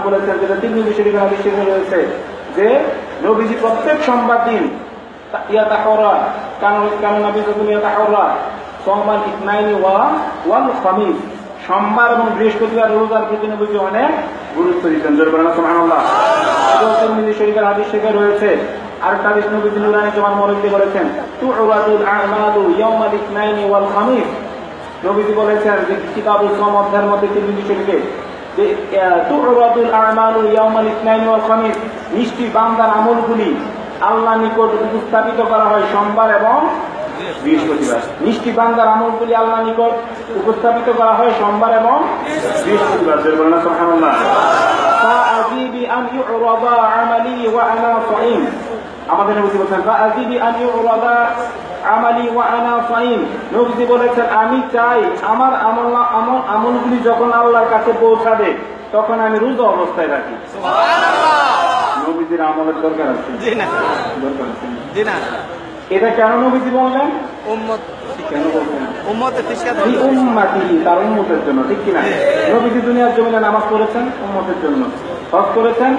বলেছেন তিন যে প্রত্যেক সোমবার এবং বৃহস্পতিবার রোজার প্রতি নবীজি অনেক গুরুত্ব দিতেন। শরীফের হাদিস রয়েছে। আর হাদিস নবীজি নুরানি জমান মরকে বলেছেন খামিস। নবীজি বলেছেন যে কিতাবুল সম অধ্যায়ের মধ্যে তিরমিজি শরীফে নিশ্চয় বান্দার আমলগুলি আল্লাহ নিকট উপস্থাপিত করা হয় সোমবার এবং বৃহস্পতিবার। মিষ্টি বান্দার আমলগুলি আল্লাহ নিকট উপস্থাপিত করা হয় সোমবার এবং বৃহস্পতিবার। আমাদের নবী বলছেন আমালি ওয়া আনা ফাইন। নবীজি বলেছেন আমি চাই আমার আমল আমল আমলগুলি যখন আল্লাহর কাছে পৌঁছাবে তখন আমি রোজা অবস্থায় রাখি। নবীজির আমলের দরকার আছে? দরকার আছে এটা কেন নবীজি বললেন? উম্মত কেন বলছেন উম্মতের উম্মাতি তার উম্মতের জন্য ঠিক কিনা? নবীজি দুনিয়ার জমিনে নামাজ পড়েছেন উম্মতের জন্য। হজ করেছেন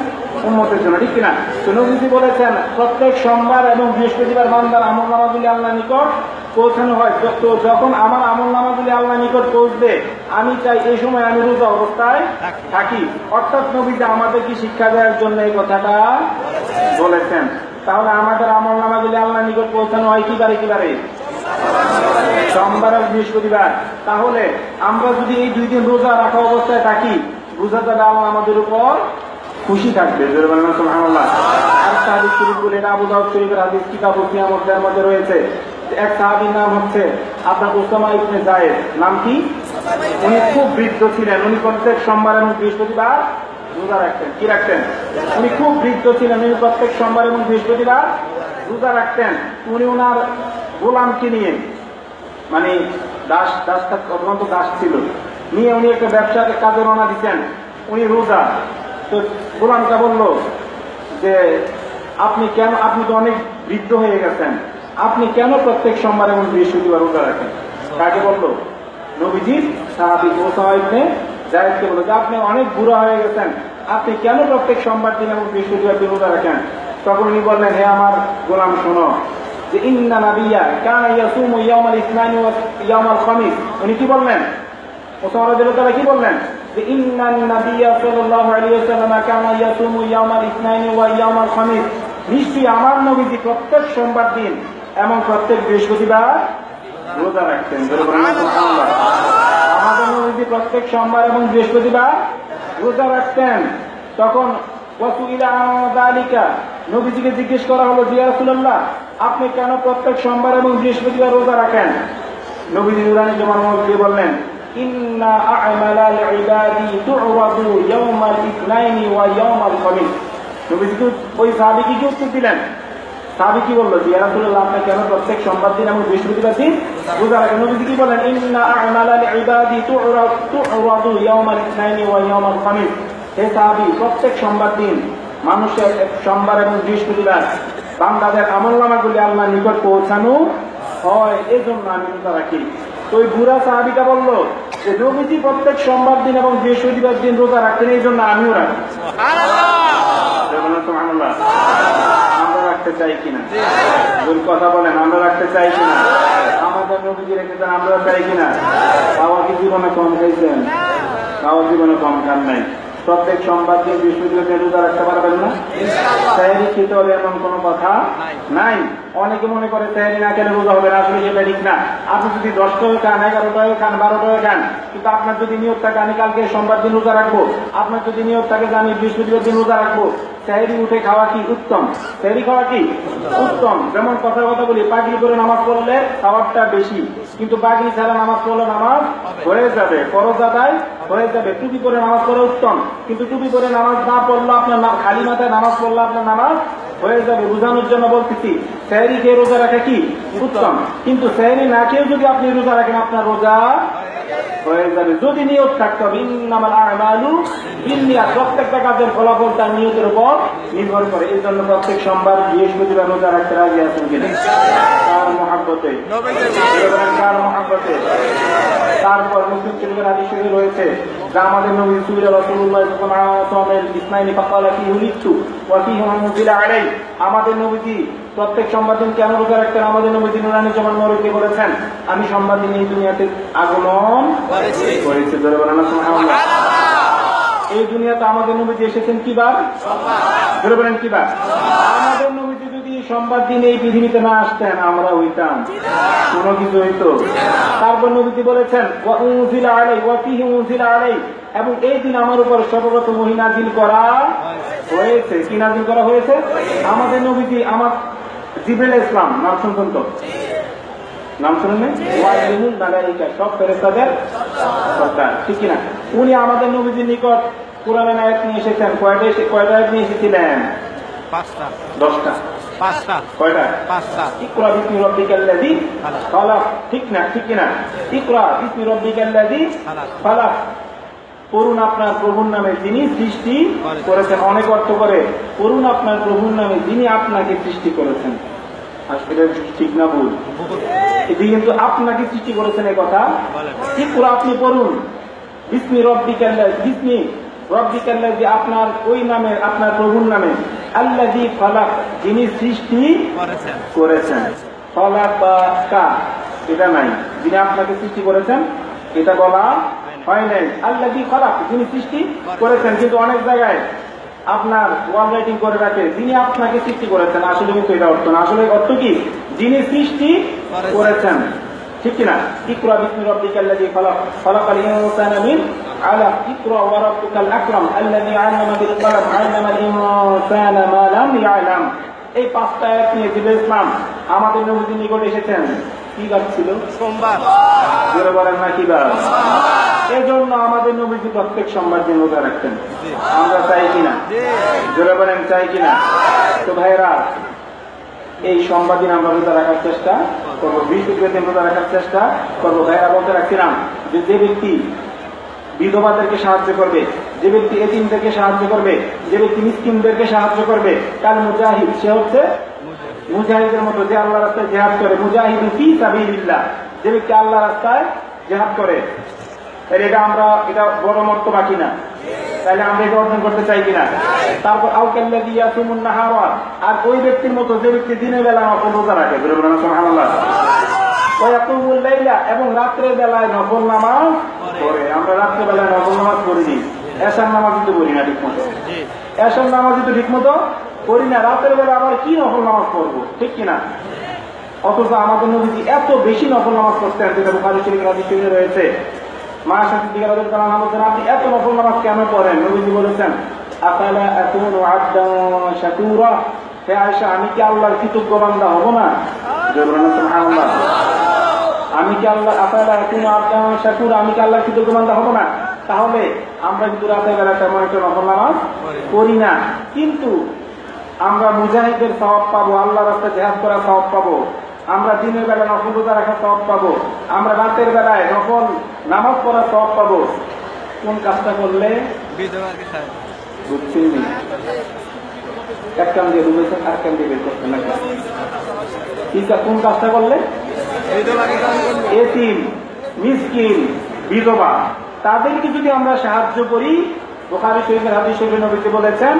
উম্মতের জন্য ঠিক কিনা? তো নবীজি বলেছেন প্রত্যেক সোমবার এবং বৃহস্পতিবার বান্দার আমল নামাগুলি আল্লাহ নিকট পৌঁছানো হয়। তো- যখন আমার আমল নামাগুলি আল্লাহ নিকট পৌঁছবে আমি চাই এই সময় আমি রোজা অবস্থায় থাকি। অর্থাৎ নবীজি আমাদের কি শিক্ষা দেওয়ার জন্য এই কথাটা বলেছেন। তাহলে আমাদের আমল নামাগুলি আল্লাহ নিকট পৌঁছানো হয় কি বারে কি বারে সোমবার আর বৃহস্পতিবার। তাহলে আমরা যদি এই দুই দিন রোজা রাখা অবস্থায় থাকি রোজা আল্লাহ আমাদের উপর খুশি থাকবে আর সাহাবী শরীফ বলে আবু দাউদ শরীফের হাদিস, কিতাবুল কিয়ামতের মধ্যে রয়েছে। এক সাহাবীর নাম হচ্ছে আপনার উসামা ইবনে জায়েদ। নাম কি? উনি খুব বৃদ্ধ ছিলেন। উনি প্রত্যেক সোমবার এবং বৃহস্পতিবার রোজা রাখতেন। কি রাখতেন? উনি খুব বৃদ্ধ ছিলেন। উনি প্রত্যেক সোমবার এবং বৃহস্পতিবার রোজা রাখতেন। উনি ওনার গোলামকে নিয়ে মানে দাস, দাসটা অত্যন্ত দাস ছিল। নিয়ে উনি একটা ব্যবসার কাজে রওনা দিচ্ছেন উনি রোজা তো গোলামটা বলল যে আপনি কেন, আপনি তো অনেক বৃদ্ধ হয়ে গেছেন। আপনি কেন প্রত্যেক সোমবার এবং বৃহস্পতিবার রোজা রাখেন? তাকে বলল? নবীজি সাহাবি ওসাইবনে জায়েদকে বলল যে আপনি অনেক বুড়া হয়ে গেছেন। আপনি কেন প্রত্যেক সোমবার দিন এবং বৃহস্পতিবার দিন রোজা রাখেন? তখন উনি বললেন, হে আমার গোলাম, শোনো যে ইন্না নাবিয়া কানা ইয়াসুমু ইয়াউমাল ইসনানি ওয়া ইয়াউমাল খামিস। উনি কি বললেন? তাআলা কি বললেন? ইন্না নাবিয়া সাল্লাল্লাহু আলাইহি ওয়াসাল্লাম কানা ইয়াসুমু ইয়াউমাল ইসনানি ওয়া ইয়াউমাল খামিস। নিশ্চয়ই আমার নবীজি প্রত্যেক সোমবার দিন এবং প্রত্যেক বৃহস্পতিবার রোজা রাখতেন। আমাদের নবীজি প্রত্যেক সোমবার এবং বৃহস্পতিবার রোজা রাখতেন। তখন নবীজিকে জিজ্ঞেস করা হলো জিয়া রাসূলুল্লাহ, আপনি কেন প্রত্যেক সোমবার এবং বৃহস্পতিবার রোজা রাখেন? নবীজি জমান মহম্মদকে বললেন ইন্না আ'মালাল ইবাদি তু'রাদু ইয়াওমাল ইসনাইনি ওয়া ইয়াওমাল খামিস নবীজি তো ওই সাহাবীকে কি উত্তর দিলেন? সাহাবী কি বলল? যে রাসূলুল্লাহ আপনি কেন প্রত্যেক সোমবার দিন এবং বৃহস্পতিবার দিন রোজা রাখেন নবীজি কি বলেন? ইন্না আ'মালাল ইবাদি তু'রাদু তু'রাদু ইয়াওমাল ইসনাইনি ওয়া ইয়াওমাল খামিস হে সাহাবী, প্রত্যেক সোমবার দিন মানুষের সোমবার এবং বৃহস্পতিবার বান্দাদের আমলনামাগুলি আল্লাহ নিকট পৌঁছানো হয়। এই জন্য আমি রোজা রাখি। তো ওই বুড়া সাহাবিটা বলল যে নবীজি প্রত্যেক সোমবার দিন এবং বৃহস্পতিবার দিন রোজা রাখতেন, এই জন্য আমিও রাখি। আমরা রাখতে চাই কিনা? ভুল কথা বলেন, আমরা রাখতে চাই কিনা? আমাদের নবীজি রেখেছেন আমরা চাই কিনা? বাবা কি জীবনে কম খাইছেন? বাবা জীবনে কম খান নাই। প্রত্যেক সোমবার দিন বৃহস্পতিবার রোজা রাখতে পারবেন না। স্যারি খেতে হবে এমন কোনো কথা নাই। অনেকে মনে করে স্যারি না খেলে রোজা হবে না, আসলে সেটা ঠিক না। আপনি যদি দশটাও খান এগারোটাও খান বারোটাও খান কিন্তু আপনার যদি নিয়োগ থাকে, আমি কালকে সোমবার দিন রোজা রাখব। আপনার যদি নিয়োগ থাকে আমি বৃহস্পতিবার দিন রোজা রাখব। স্যারি উঠে খাওয়া কি উত্তম? স্যারি খাওয়া কি উত্তম? যেমন কথা কথা বলি, পাগড়ি করে নামাজ পড়লে খাওয়ারটা বেশি, কিন্তু পাগড়ি ছাড়া নামাজ পড়লে নামাজ হয়ে যাবে, ফরজ আদায় হয়ে যাবে। টুপি করে নামাজ পড়া উত্তম, কিন্তু টুপি করে নামাজ না পড়লে আপনার খালি মাথায় নামাজ পড়লে আপনার নামাজ হয়ে যাবে। বোঝানোর জন্য বলতেছি স্যারি খেয়ে রোজা রাখা কি উত্তম? কিন্তু স্যারি না খেয়েও যদি আপনি রোজা রাখেন, আপনার রোজা হয়ে যাবে যদি নিয়ত থাকতে হবে প্রত্যেকটা কাজের ফলাফল তার নিয়তের উপর নির্ভর করে। এই জন্য প্রত্যেক সোমবার বৃহস্পতিবার রোজা রাখতে রাজি আছেন কিনা? তার মহাব্বতে। কার মহাব্বতে। তারপর মুসলিম শরীফের হাদিস রয়েছে আমাদের নবী সাল্লাল্লাহু আলাইহি ওয়াসাল্লামের ইসমাইলি ফাকালা ফি উলিতু ওয়া ফিহি মুনজিলা আমাদের নবীজি প্রত্যেক সোমবার দিন কেন রোজা রাখতেন আমাদের নবীজি নুরানি জামান নবীকে বলেছেন? আমি সোমবার দিন এই দুনিয়াতে আগমন করেছি। করেছি। ধরে বলেন এই দুনিয়াতে আমাদের নবীজি এসেছেন কি বার ধরে বলেন কি বার আমাদের নবীজি যদি সোমবার দিন এই পৃথিবীতে না আসতেন আমরা হইতাম। কোনো কিছু হইতো। তারপর নবীজি বলেছেন ওয়া উনজিলা আলাই ওয়া ফিহি উনজিলা আলাই। এবং এই দিন আমার উপর সর্বপ্রথম ওহী নাজিল করা হয়েছে। কি নাজিল করা হয়েছে। আমাদের নবীজি আমার জিবরিল ইসলাম নাম শুনছেন তো? নাম মালাইকা সব ফেরেশতাদের সরকার ঠিক কি না উনি আমাদের নবীজির নিকট কোরআনের আয়াত নিয়ে এসেছেন। কয়টা এসে কয়টা আয়াত নিয়ে এসেছিলেন? পাঁচটা। দশটা। পাঁচটা। কয়টা? পাঁচটা। ইকরা বিসমি রাব্বিকাল্লাযী খালাক। ঠিক না? ঠিক কি না ইকরা বিসমি রাব্বিকাল্লাযী খালাক। করুন আপনার প্রভুর নামে যিনি সৃষ্টি করেছেন অনেক অর্থ করে। করুন আপনার প্রভুর নামে যিনি আপনাকে সৃষ্টি করেছেন। আসলে ঠিক না ভুল। এটি কিন্তু আপনাকে সৃষ্টি করেছেন এই কথা। ঠিক করে আপনি পড়ুন। বিসমি রব্বিকাল্লাহ বিসমি রব্বিকাল্লাহ যে আপনার ওই নামে আপনার প্রভুর নামে। আল্লাহি ফালাক যিনি সৃষ্টি করেছেন। করেছেন। ফলাক বা কা এটা নাই। যিনি আপনাকে সৃষ্টি করেছেন এটা বলা হয় নাই আল্লাহি ফালাক যিনি সৃষ্টি করেছেন, কিন্তু অনেক জায়গায় আপনার ওয়াল রাইটিং করে রাখে, যিনি আপনাকে সৃষ্টি করেছেন, আসলে কিন্তু এটা অর্থ না। আসলে অর্থ কি? যিনি সৃষ্টি করেছেন। ঠিক কিনা? ইকরা বিসমি রাব্বিকাল্লাযী খালাক, খালাকাল ইনসানা মিন আলাক, ইকরা ওয়া রাব্বুকাল আকরাম, আল্লাযী আল্লামা বিল কলম আল্লামাল ইনসানা মা লাম ইয়ালাম। এই পাঁচটা আয়াত নিয়ে জিবরাইল ইসলাম আমাদের নবীজির নিকট এসেছেন। কি বার ছিল? সোমবার। জোরে বলেন না কি বার এই আমাদের নবীজি প্রত্যেক সোমবার দিন রোজা রাখতেন। আমরা চাই কিনা? জোরে বলেন চাই কিনা? তো ভাইরা এই সোমবার দিন আমরা রোজা রাখার চেষ্টা করব বৃহস্পতিবার দিন রোজা রাখার চেষ্টা করব। ভাইরা বলতে রাখছিলাম যে যে ব্যক্তি বিধবাদেরকে সাহায্য করবে যে ব্যক্তি এতিমদেরকে সাহায্য করবে যে ব্যক্তি মিসকিনদেরকে সাহায্য করবে কাল মুজাহিদ সে হচ্ছে মুজাহিদের মতো যে আল্লাহ রাস্তায় জেহাদ করে মুজাহিদ ফি সাবিলিল্লাহ। যে ব্যক্তি আল্লাহ রাস্তায় জেহাদ করে তাহলে এটা আমরা এটা বড় মর্ত বাকি না তাহলে আমরা এটা অর্জন করতে চাই কিনা? তারপর আউকাল্লা দিয়া সুমুন নাহারা আর ওই ব্যক্তির মতো যে ব্যক্তি দিনের বেলা নফল রোজা রাখে বলে লাইলা এবং রাত্রের বেলায় নফল নামাজ পড়ে। আমরা রাত্রে বেলায় নফল নামাজ পড়িনি। এশার নামাজ কিন্তু পড়ি না ঠিক মতো জি। এশার নামাজ কিন্তু ঠিক মতো পড়ি না, রাতের বেলা আবার কি নফল নামাজ পড়ব? ঠিক কিনা? অথচ আমাদের নবীজি এত বেশি নফল নামাজ পড়তেন, যেটা বুখারী শরীফের রয়েছে। মা শান্তিকা রাদিয়াল্লাহু তাআলা আপনি এত নফল নামাজ কেন পড়েন? নবীজি বলেছেন আকুনু আবদান শাকুরা? হে আয়েশা, আমি কি আল্লাহর কৃতজ্ঞ বান্দা? হব না? আমি কি আল্লাহ আকালা আকুনু আবদান শাকুরা? আমি কি আল্লাহর কৃতজ্ঞ বান্দা? হব না? তাহলে আমরা কিন্তু রাতের বেলা তেমন একটা নফল নামাজ করি না। কিন্তু আমরা মুজাহিদের সওয়াব পাবো আল্লাহ রাস্তায় জেহাদ করার সওয়াব পাবো। আমরা দিনের বেলা নফল রোজা রাখার সওয়াব পাবো। আমরা রাতের বেলায় নফল নামাজ পড়ার সওয়াব পাবো। কোন কাজটা করলে? বুঝছি এক কান দিয়ে ডুবেছেন আর কান দিয়ে বের করছেন নাকি কোন কাজটা করলে? বিধবাকে এতিম মিসকিন বিধবা। তাদেরকে যদি আমরা সাহায্য করি বোখারি শরীফের হাদিস শরীফের নবীকে বলেছেন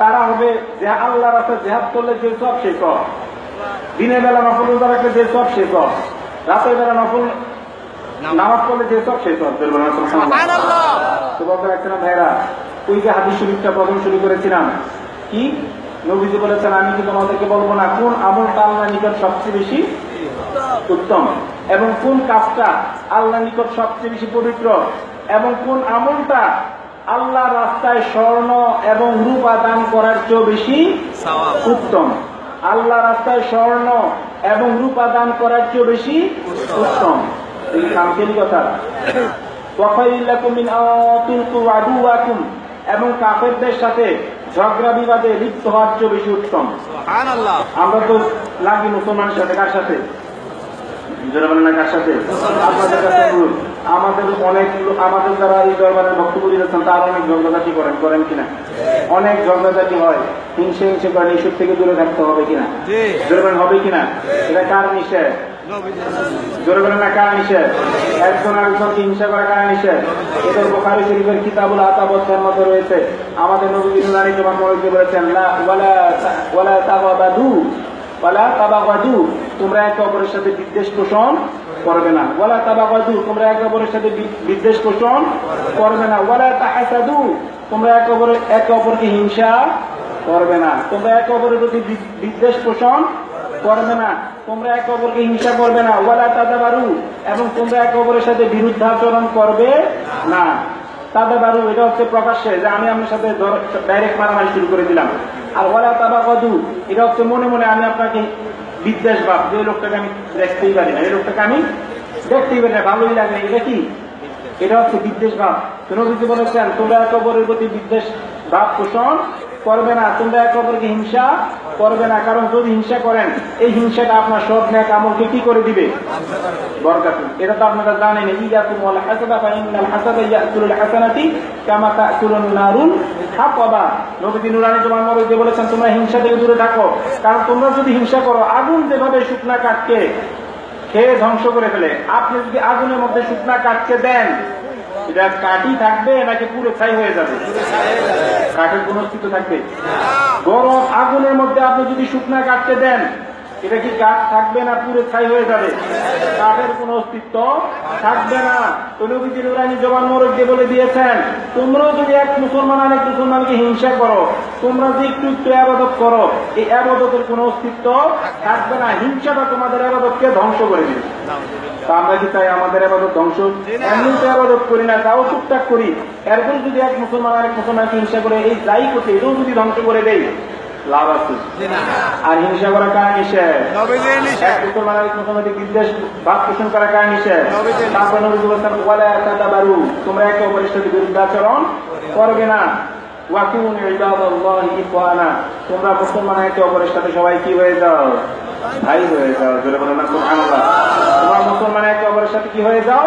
তারা হবে যে আল্লাহ রাস্তায় জেহাদ করলে যে সব সে সব দিনের বেলা নফল রোজা রাখলে যে সব সে সব রাতের বেলা নফল নামাজ পড়লে যে সব সে সব। তো বলতে রাখছেন ভাইরা ওই যে হাদিস শরীফটা প্রথম শুরু করেছিলাম কি? নবীজি বলেছেন আমি কি তোমাদেরকে বলব না কোন আমলটা আল্লাহ নিকট সবচেয়ে বেশি উত্তম এবং কোন কাজটা আল্লাহ নিকট সবচেয়ে বেশি পবিত্র এবং কোন আমলটা আল্লাহ রাস্তায় স্বর্ণ এবং রূপা দান করার চেয়েও বেশি উত্তম। আল্লাহ রাস্তায় স্বর্ণ এবং রূপা দান করার চেয়ে বেশি উত্তম। এই কামকেলি কথা। এবং কাফেরদের সাথে ঝগড়া বিবাদে লিপ্ত হওয়ার চেয়েও বেশি উত্তম। আমরা তো লাগি মুসলমানের সাথে কার সাথে? কার সাথে? আপনাদের কাছে আমাদের অনেক আমাদের যারা এই দরবারের বক্তব্য দিয়েছেন তার অনেক ঝগড়াঝাটি করেন করেন কিনা? অনেক ঝগড়াঝাটি হয়। হিংসে হিংসে করেন এইসব থেকে দূরে থাকতে হবে কিনা? জি। হবে কিনা? এটা কার নিষেধ? জোরে বলেন না কার নিষেধ? একজন আরেকজনকে হিংসা করা কার নিষেধ? এদের বোখারি শরীফের কিতাবুল আতাবতের মধ্যে রয়েছে। আমাদের নবী নুরানি জবান মরকে বলেছেন? লা ওয়ালা তা- ওয়ালা তাবাদু ওয়ালা তাবাদু তোমরা একে অপরের সাথে বিদ্বেষ পোষণ করবে না। ওয়ালা তাবাদু তোমরা একে অপরের সাথে বিদ্বেষ পোষণ করবে না। ওয়ালা তাহাসাদু, তোমরা একে অপরের একে অপরকে হিংসা করবে না। তোমরা একে অপরের প্রতি বিদ্বেষ পোষণ করবে না। তোমরা একে অপরকে হিংসা করবে না। ওয়ালা তাদাবারু, এবং তোমরা একে অপরের সাথে বিরুদ্ধাচরণ করবে না। তাদাবারু, এটা হচ্ছে প্রকাশ্যে, যে আমি আপনার সাথে ডাইরেক্ট মারামারি শুরু করে দিলাম। আর ওয়ালা তাবাকদু এটা হচ্ছে মনে মনে আমি আপনাকে বিদ্বেষ ভাব যে লোকটাকে আমি দেখতেই পারি না। এই লোকটাকে আমি দেখতেই পারি না, ভালোই লাগে এটা কি? এটা হচ্ছে বিদ্বেষ ভাব। নবীজি বলেছেন? তোমরা কবরের প্রতি বিদ্বেষ ভাব পোষণ করবে না, তোমরা একে অপরকে হিংসা করবে না, কারণ যদি হিংসা করেন, এই হিংসাটা আপনার সব ন্যাক আমলকে কি করে দিবে? এটা তো আপনারা জানেন হাসাদা হাসানাতি নারুন মরদে বলেছেন, তোমরা হিংসা থেকে দূরে থাকো, কারণ তোমরা যদি হিংসা করো, আগুন যেভাবে শুকনা কাঠকে খেয়ে ধ্বংস করে ফেলে, আপনি যদি আগুনের মধ্যে শুকনা কাঠকে দেন এটা কাঠই থাকবে, নাকি পুরো ছাই হয়ে যাবে? কাঠের কোন অস্তিত্ব থাকবে? গরম আগুনের মধ্যে আপনি যদি শুকনা কাঠকে দেন, এটা কি কাঠ থাকবে না পুরো ছাই হয়ে যাবে? কাঠের কোন অস্তিত্ব থাকবে না। তনুবিজি নুরানি জবান মোরক যে বলে দিয়েছেন, তোমরাও যদি এক মুসলমান আরেক মুসলমানকে হিংসা করো, তোমরা যে একটু একটু আবাদত করো, এই আবাদতের কোন অস্তিত্ব থাকবে না। হিংসাটা তোমাদের আবাদতকে ধ্বংস করে দিবে। তা আমরা কি চাই আমাদের আবাদত ধ্বংস? এমনি তো আবাদত করি না তাও টুকটাক করি। এরকম যদি এক মুসলমান আরেক মুসলমানকে হিংসা করে এই যাই করছে এটাও যদি ধ্বংস করে দেয় লাভ আছে। আর হিংসা করা কার নিষেধ? এক মুসলমান আরেক মুসলমানকে বিদ্বেষ ভাব পোষণ করা কার নিষেধ। তারপর নবী বলেছেন ওয়ালা তাদাবারু তোমরা একে অপরের সাথে বিরুদ্ধাচরণ করবে না। ওয়াকুন ইবাদাল্লাহি ইখওয়ানা তোমরা মুসলমান একে অপরের সাথে সবাই কি হয়ে যাও? ভাই হয়ে যাও, জোরে বলে না, সুবহানাল্লাহ। তোমরা মুসলমান একে অপরের সাথে কি হয়ে যাও?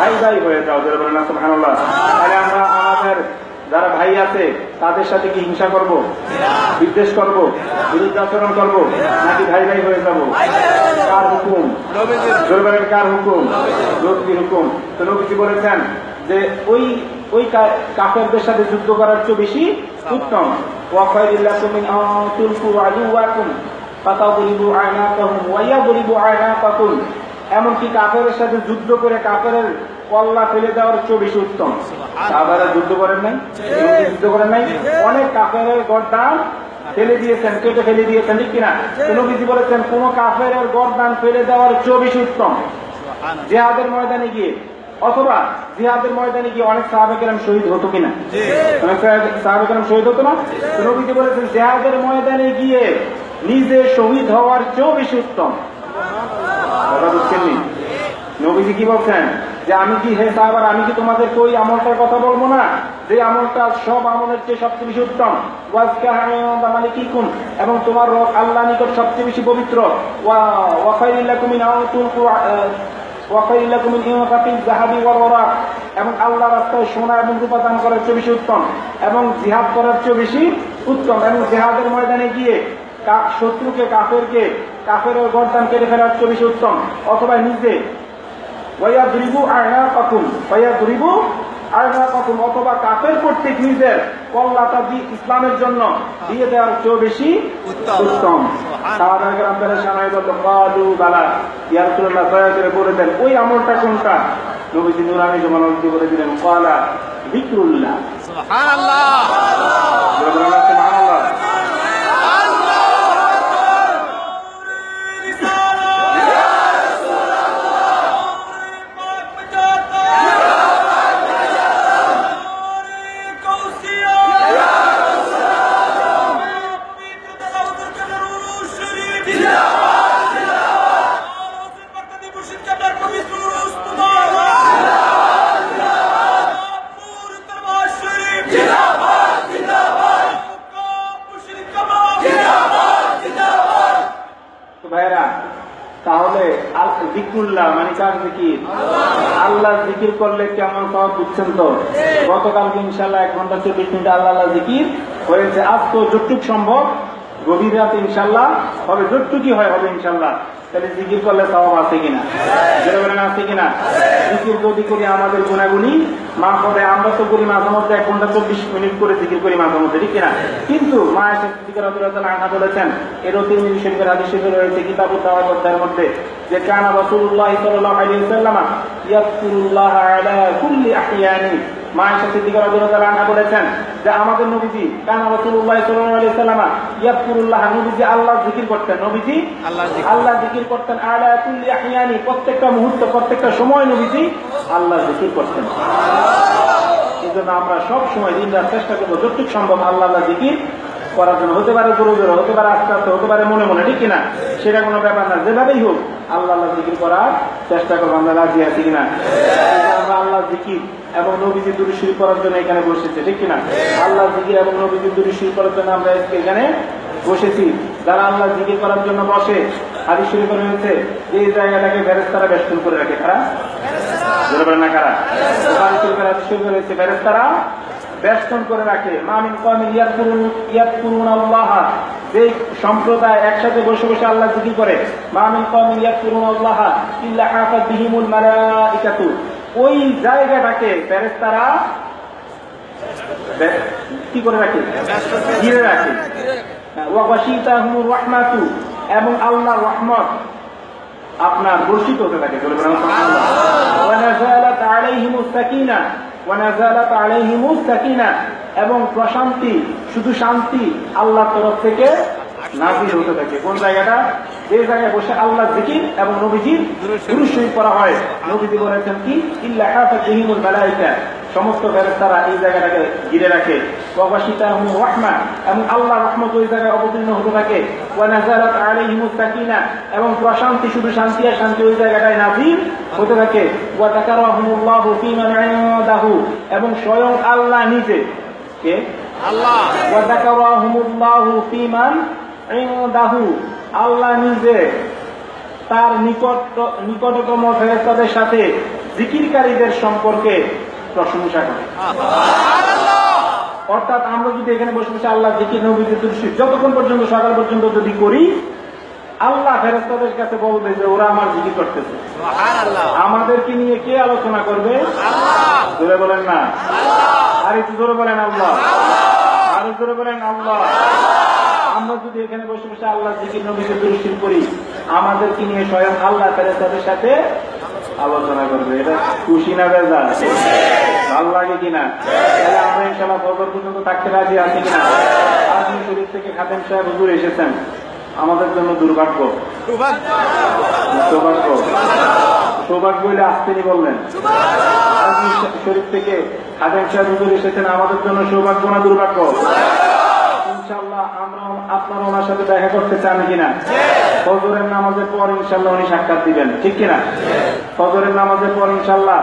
ভাই ভাই হয়ে যাও, জোরে বলে না, সুবহানাল্লাহ। তাহলে আমরা আমাদের যারা ভাই আছে, তাদের সাথে কি হিংসা করব? বিদ্বেষ করব? বিরুদ্ধাচরণ করব? নাকি ভাই ভাই হয়ে যাব? কার হুকুম? জোরবারের কার হুকুম? নবীর হুকুম। তো নবীজি বলেছেন যে ওই ওই কাফেরদের সাথে যুদ্ধ করার চেয়ে বেশি উত্তম। ওয়াখাইরিল্লাহ তুমি তুলকু আদুওয়াকুম এমনকি কাফেরের সাথে যুদ্ধ করে কাফেরের কল্লা ফেলে দেওয়ার চেয়ে বেশি উত্তম। সাহাবারা যুদ্ধ করেন নাই? যুদ্ধ করেন নাই? অনেক কাফেরের গরদান ফেলে দিয়েছেন কেটে ফেলে দিয়েছেন ঠিক কিনা? তো নবীজি বলেছেন? কোন কাফের গরদান ফেলে দেওয়ার চেয়ে বেশি উত্তম। জেহাদের ময়দানে গিয়ে অথবা জিহাদের ময়দানে গিয়ে অনেক সাহাবেকেরাম শহীদ হতো কিনা? অনেক সাহাবেকেরাম শহীদ হতো না? নবীজি বলেছেন? জেহাদের ময়দানে গিয়ে নিজে শহীদ হওয়ার চেয়েও বেশি উত্তম। কথা নবীজি কি বলছেন? যে আমি কি হে সাহাবার, আমি কি তোমাদের ওই আমলটার কথা বলব না? যে আমলটা সব আমলের চেয়ে সবচেয়ে বেশি উত্তম। মানে কি কুম এবং তোমার রব আল্লাহ নিকট সবচেয়ে বেশি পবিত্র। এবং আল্লাহ রাস্তায় সোনা এবং রূপা দান করার চেয়ে বেশি উত্তম, এবং জিহাদ করার চেয়ে বেশি উত্তম, এবং জিহাদের ময়দানে গিয়ে শত্রুকে কাফেরকে কাফের গরদান কেটে ফেলার চেয়ে বেশি উত্তম। অথবা নিজে ওয়া দুরিবু আয়না পাকুম ওয়া দুরিবু আয়না পাকুম অথবা কাফের কর্তৃক নিজের কল্লাটা দি ইসলামের জন্য দিয়ে দেওয়ার চেয়েও বেশি উত্তম। পেরেশান বলল কালু বালা দয়া করে বলে দেন ওই আমলটা কোনটা? নবীজি নুরানি বলে দিলেন কালা যিকরুল্লাহ। সুবহানাল্লাহ। জিকুল্লাহ মানে কার জিকির? আল্লাহ জিকির করলে কেমন সব বুঝছেন তো? গতকালকে ইনশাল্লাহ এক ঘণ্টা চব্বিশ মিনিট আল্লাহ আল্লাহ জিকির হয়েছে। আজ তো যতটুক সম্ভব, গভীর রাতে ইনশাল্লাহ হবে যতটুকি হয় হবে ইনশাল্লাহ তাহলে জিকির করলে সব আছে কিনা? আছে কিনা? জিকির যদি করি আমাদের গুণাগুণি মা পদে আমরা তো করি মাঝে মধ্যে এক ঘণ্টা চব্বিশ মিনিট করে জিকির করি মাঝে মধ্যে, ঠিক না কিন্তু মা আহা বলেছেন, এরও তিন শরীফের শরীফে রয়েছে কিতাবুল অধ্যায়ের মধ্যে যে, কানা রাসূলুল্লাহ সাল্লাল্লাহু আলাইহি ওয়াসাল্লাম ইয়াকুরুল্লাহ আলা কুল্লি আহইয়ানি। মা এসে সিদ্দিকা রাদিয়াল্লাহু আনহা বলেছেন যে আমাদের নবীজি কানা রাসূলুল্লাহ সাল্লাল্লাহু আলাইহি ওয়াসাল্লাম ইয়াকুরুল্লাহ নবীজি আল্লাহ জিকির করতেন। নবীজি আল্লাহ আল্লাহ জিকির করতেন। আলা কুল্লি আহইয়ানি প্রত্যেকটা মুহূর্ত প্রত্যেকটা সময় নবীজি আল্লাহ জিকির করতেন। এই জন্য আমরা সব সময় দিন রাত চেষ্টা করব যতটুকু সম্ভব আল্লাহ আল্লাহ জিকির করার জন্য। হতে পারে জোরে জোরে হতে পারে আস্তে আস্তে, হতে পারে মনে মনে, ঠিক কিনা? সেটা কোনো ব্যাপার না। যেভাবেই হোক, আল্লাহ আল্লাহ জিকির করার চেষ্টা করব। আমরা রাজি আছি কিনা? আমরা আল্লাহ জিকির এবং নবীজি দূরে শুরু করার জন্য এখানে বসেছে, ঠিক কিনা? আল্লাহ জিকির এবং নবীজি দূরে শুরু করার জন্য আমরা এখানে বসেছি। যারা আল্লাহ জিকির করার জন্য বসে, হাদিস শরীফে রয়েছে, যে এই জায়গাটাকে ফেরেস্তারা বেষ্টন করে রাখে কারা? বলেন না কারা? শুরু শরীফে রয়েছে ফেরেস্তারা বেষ্টন করে রাখে। মামিন কমিন আল্লাহ। যে সম্প্রদায় একসাথে বসে বসে আল্লাহ জিকির করে, মামিন কমিন আল্লাহ ইল্লা বিহিমুল ওই জায়গাটাকে ফেরেস্তারা বে- কি করে রাখে? ঘিরে রাখে। এবং আল্লাহর রহমত আপনার বর্ষিত হতে থাকে। এবং প্রশান্তি, শুধু শান্তি আল্লাহর তরফ থেকে নাজির হতে থাকে। কোন জায়গাটা? যে জায়গায় বসে আল্লাহ জিকির এবং নবীজির পুরুষ করা হয়। নবীজি বলেছেন কি? ইল্লা হাফাতিহিমুল মালাইকা। সমস্ত ফেরেশতারা এই জায়গাটাকে ঘিরে রাখে। ওয়াশিতাহুম রাহমা এবং আল্লাহ রহমত ওই জায়গায় অবতীর্ণ হতে থাকে। ওয়ানাজালাত আলাইহিমুস সাকিনা এবং প্রশান্তি শুধু শান্তি আর শান্তি ওই জায়গাটায় নাজিল হতে থাকে। ওয়া তাকারাহুমুল্লাহু ফীমান ইনদাহু এবং স্বয়ং আল্লাহ নিজে। কে? আল্লাহ। ওয়া তাকারাহুমুল্লাহু ফীমান ইনদাহু আল্লাহ নিজে। তার নিকট নিকটতম ফেরেশতাদের সাথে জিকিরকারীদের সম্পর্কে প্রশংসা করে। অর্থাৎ আমরা যদি এখানে বসে বসে আল্লাহ জিকির নবীদের যতক্ষণ পর্যন্ত সকাল পর্যন্ত যদি করি আল্লাহ ফেরেস্তাদের কাছে বলবে যে ওরা আমার জিকির করতেছে। আমাদেরকে নিয়ে কে আলোচনা করবে? ধরে বলেন না। আর একটু ধরে বলেন আল্লাহ। আর একটু জোরে বলেন আল্লাহ। আমরা যদি এখানে বসে বসে আল্লাহ জিকির নবীকে দৃষ্টি করি আমাদেরকে নিয়ে স্বয়ং আল্লাহ ফেরেস্তাদের সাথে আলোচনা করবে। এটা খুশি না বেজা ভালো লাগে কিনা? তাহলে আমরা ইনশাল্লাহ বছর পর্যন্ত থাকতে রাজি আছি কিনা? আজমি শরীর থেকে খাতেম সাহেব হুজুর এসেছেন। আমাদের জন্য দুর্ভাগ্য। সৌভাগ্য সৌভাগ্য বলে আসতেনি বললেন। আজমি শরীর থেকে খাতেম সাহেব হুজুর এসেছেন, আমাদের জন্য সৌভাগ্য না দুর্ভাগ্য? ইনশাল্লাহ আমরা আপনারা ওনার সাথে দেখা করতে চান কিনা? ফজরের নামাজের পর ইনশাল্লাহ উনি সাক্ষাৎ দিবেন। ঠিক কিনা? ফজরের নামাজের পর ইনশাল্লাহ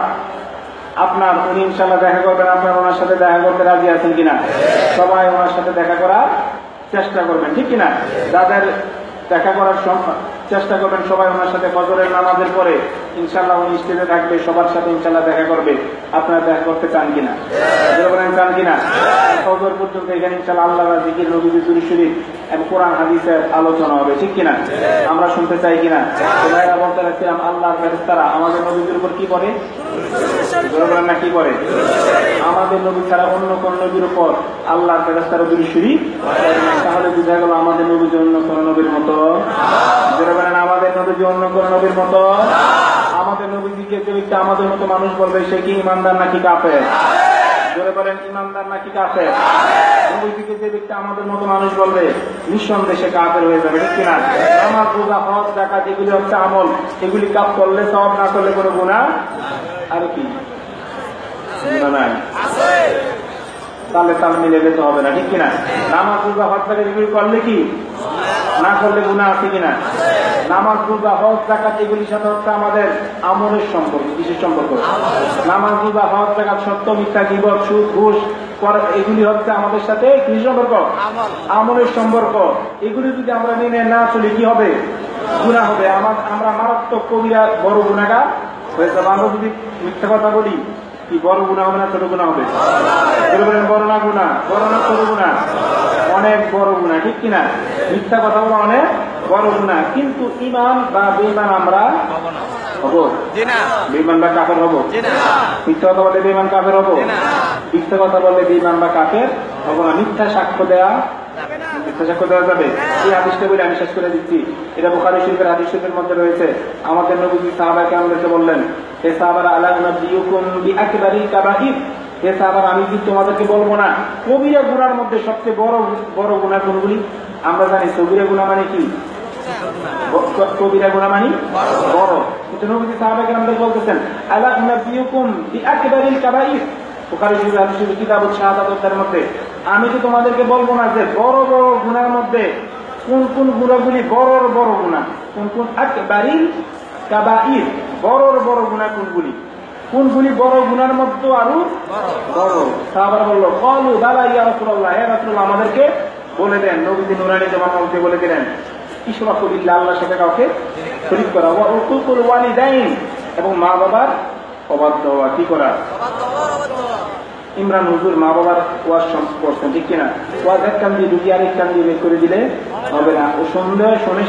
আপনার, উনি ইনশাল্লাহ দেখা করবেন, আপনার ওনার সাথে দেখা করতে রাজি আছেন কিনা? সবাই ওনার সাথে দেখা করার চেষ্টা করবেন। ঠিক কিনা? যাদের দেখা করার চেষ্টা করবেন সবাই ওনার সাথে ফজরের নামাজের পরে। ইনশাল্লাহ উনি স্টেজে থাকবে, সবার সাথে ইনশাল্লাহ দেখা করবে। আপনারা দেখা করতে চান কিনা? চান কিনা? ফজর পর্যন্ত এখানে ইনশাল্লাহ আল্লাহ জিকির নবী বিজুরি শরীফ এবং কোরআন, হাদিসের আলোচনা হবে। ঠিক কিনা? আমরা শুনতে চাই কিনা? বলতে রাখছিলাম আল্লাহ ফেরেস্তারা আমাদের নবীদের উপর কি করে? কি করে? আমাদের নবী ছাড়া অন্য কোন নবীর উপর আল্লাহ তাহলে গেল আমাদের নবী যে অন্য কোন নবীর মতো। আমাদের নবী যে অন্য কোন নবীর মতো? আমাদের আমাদের মতো মানুষ বলবে, সে কি ইমানদার নাকি কাপে সে হয়ে যাবে আমার এগুলি হচ্ছে আমল। এগুলি কাপ করলে সব না করলে কোনো গুণা আর কি? তাহলে তাল মিলে যেতে হবে না, ঠিক কিনা? নামাজ রোজা হজ ডাকাত এগুলি করলে কি? না করলে গুণা আছে কিনা? নামাজ হজ আমাদের সম্পর্ক সম্পর্ক? নামাজ হজ সত্য, মিথ্যা জীবক সুদ, ঘুষ এগুলি হচ্ছে আমাদের সাথে কি সম্পর্ক? আমল। আমলের সম্পর্ক। এগুলি যদি আমরা মেনে না চলি, কি হবে? গুণা হবে। আমার আমরা মারাত্মক কবিরা, বড় যাবে আমরা যদি মিথ্যা কথা বলি, কি বড় গুণা হবে না ছোট গুণা হবে? বড় না গুণা বড় না ছোট গুণা অনেক বড় গুণা ঠিক কিনা? মিথ্যা কথা বলা অনেক বড় গুণা কিন্তু ইমান বা বেইমান আমরা হব? জি না বেইমান বা কাফের হব? মিথ্যা কথা বললে বেইমান কাফের হব। মিথ্যা কথা বললে বেইমান বা কাফের হব না। মিথ্যা সাক্ষ্য দেয়া সাক্ষ্য দেওয়া যাবে। এই হাদিসটা বলে আমি শেষ করে দিচ্ছি। এটা বুখারি শরীফের হাদিস শরীফের মধ্যে রয়েছে। আমাদের নবীজি সাহাবাকে আমাদেরকে বললেন, হে সাহাবারা আল্লাহ নবীকুম বিআকবারি কাবাইর? হে সাহাবারা, আমি কি তোমাদেরকে বলব না? কবিরা গুনার মধ্যে সবচেয়ে বড় বড় গুনাহ কোনগুলি? আমরা জানি সবিরা গুনাহ মানে কি? কবিরা গুণা মানি বড়। কিন্তু নবীজি সাহাবাকে আমাদের বলতেছেন, আলা উনাবিয়ুকুম বিআকবারিল কাবাইর? বুখারী শরীফ হাদিস শরীফ কিতাব শাহাদাতের মধ্যে আমি তো তোমাদেরকে বলব না যে বড় বড় গুণার মধ্যে কোন কোন গুণাগুলি বড় বড় গুণা? কোন কোন বড় বড় গুণা কোনগুলি? কোনগুলি বড় গুনার মধ্যে আরও বড়? সাহাবারা বলল, কলু বালা ইয়া রাসূলুল্লাহ হে রাসূলুল্লাহ আমাদেরকে বলে দেন, নবীজি নুরানি জামান মধ্যে বলে দিলেন ইসরা কবিল্লা আল্লাহর সাথে কাউকে শরীক করা। ওয়া উকুকুল এবং মা বাবার অবাধ্য হওয়া, কি করা? ইমরান হুজুর মা বাবার ওয়াজ করছেন, ঠিক কিনা? ওয়াজ এক কান দিয়ে ঢুকিয়ে আরেক কান দিয়ে বের করে দিলে হবে না। ও সন্ধ্যায় শনি